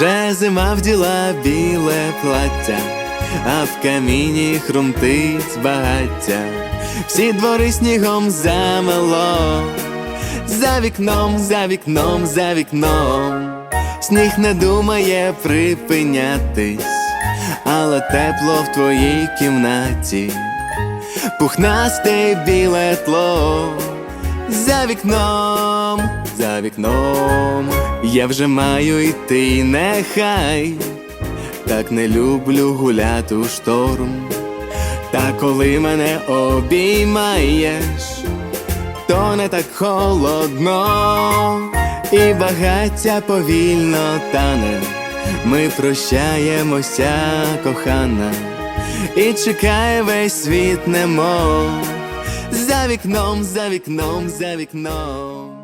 Вже зима вділа біле плаття, а в каміні хрумтить багаття, всі двори снігом замело, за вікном, за вікном, за вікном, сніг не думає припинятись, але тепло в твоїй кімнаті, пухнасте біле тло. За вікном, за вікном, я вже маю йти, нехай так не люблю гуляти у шторм. Та коли мене обіймаєш, то не так холодно, і багаття повільно тане. Ми прощаємося, кохана, і чекає весь світ немов. За вікном, за вікном, за вікном.